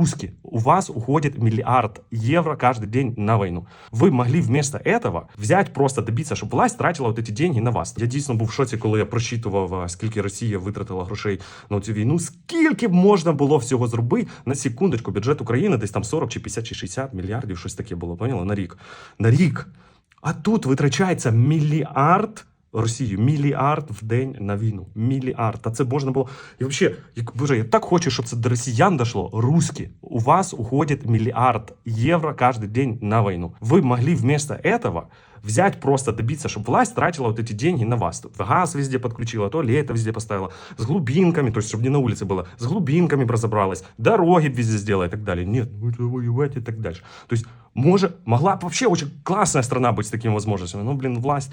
русские. У вас уходит миллиард евро каждый день на войну. Вы могли вместо этого взять просто добиться, щоб власть тратила от ці деньги на вас. Я дійсно був в шоці, коли я прочитував, а, скільки Росія витратила грошей на цю війну. Скільки б можна було всього зробити на секундочку. Бюджет України десь там 40 чи 50 чи 60 мільярдів, щось таке було. Поняли? На рік. На рік. А тут витрачається мільярд. Росію мільярд в день на війну. Мільярд. Та це можна було. І взагалі, як боже, я так хочу, щоб це до росіян дошло. Русські, у вас уходит мільярд євро кожен день на війну. Ви могли вместо этого взять просто добиться, чтобы власть тратила вот эти деньги на вас. Тут газ везде подключила, туалеты везде поставила, с глубинками, то есть, чтобы не на улице было, с глубинками б разобралась, дороги б везде сделала и так далее. Нет, будете воевать и так дальше. То есть, може, могла бы вообще очень классная страна быть с такими возможностями, но, блин, власть...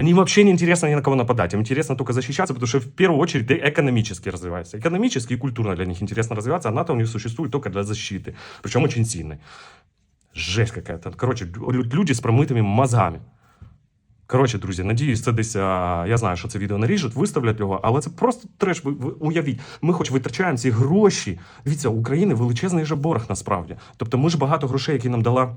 они вообще не интересно ни на кого нападать. Им интересно только защищаться, потому что в первую очередь да, экономически развиваются. Экономически и культурно для них интересно развиваться, а НАТО у них существует только для защиты. Причем очень сильной. Жесть какая-то. Короче, лю- люди з промитими мозгами. Коротше, друзі, надіюсь, це десь. а, я знаю, що це відео наріжуть, виставлять його, але це просто треш. Ви, ви уявіть, ми хоч витрачаємо ці гроші. Дивіться, у України величезний же борг насправді. Тобто, ми ж багато грошей, які нам дала.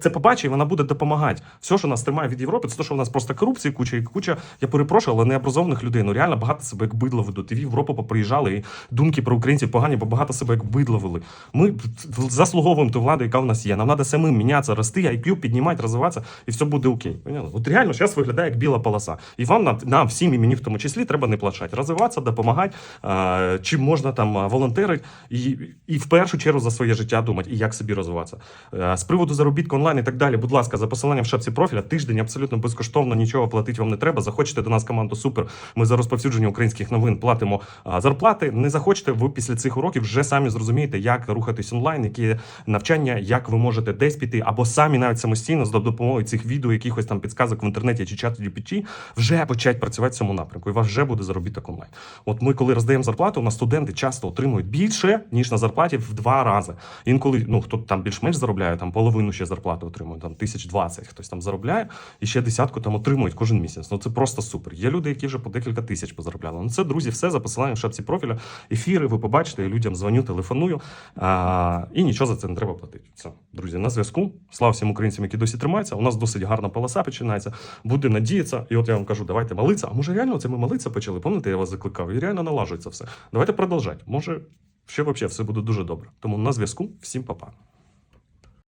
це побачить, і вона буде допомагати. Все, що нас тримає від Європи, це те, що в нас просто корупції, куча і куча. Я перепрошую, але необразованих людей. Ну реально багато себе як бидло ведуть. І в Європу поприїжджали, і думки про українців погані, бо багато себе як бидло вели. Ми заслуговуємо ту владу, яка в нас є. Нам треба самим мінятися, рости, IQ піднімати, розвиватися, і все буде окей. Поняли? От реально зараз виглядає як біла полоса. І вам нам, всім і мені в тому числі треба не плачати. Розвиватися, допомагати, чим можна там волонтерити і, і в першу чергу за своє життя думати, і як собі розвиватися. Е, З приводу заробітку онлайн і так далі, будь ласка, за посиланням в шапці профіля, тиждень абсолютно безкоштовно, нічого платити вам не треба. Захочете до нас команду супер. Ми за розповсюдження українських новин платимо зарплати. Не захочете, ви після цих уроків вже самі зрозумієте, як рухатись онлайн, які навчання, як ви можете десь піти, або самі навіть самостійно за допомогою цих відео, якихось там підказок в інтернеті чи чату GPT, вже почати працювати в цьому напрямку. І вас вже буде заробіток онлайн. От ми, коли роздаємо зарплату, у нас студенти часто отримують більше ніж на зарплаті в два рази. Інколи ну хто там більш-менш заробляє, там половину ще зарплати отримує, там тисяч двадцять хтось там заробляє, і ще десятку там отримують кожен місяць. Ну це просто супер. Є люди, які вже по декілька тисяч позаробляли. Ну це друзі, все за посиланням в шапці профіля. Ефіри, ви побачите, я людям дзвоню, телефоную. А, і нічого за це не треба платити. Все, друзі, на зв'язку. Слава всім українцям, які досі тримаються. У нас досить гарна полоса починається. Буде надіятися. І от я вам кажу, давайте молитися. А може реально це ми молитися почали? Пам'ятаєте, я вас закликав? І реально налажується все. Давайте продовжати. Може, ще взагалі все буде дуже добре. Тому на зв'язку. Всім па-па.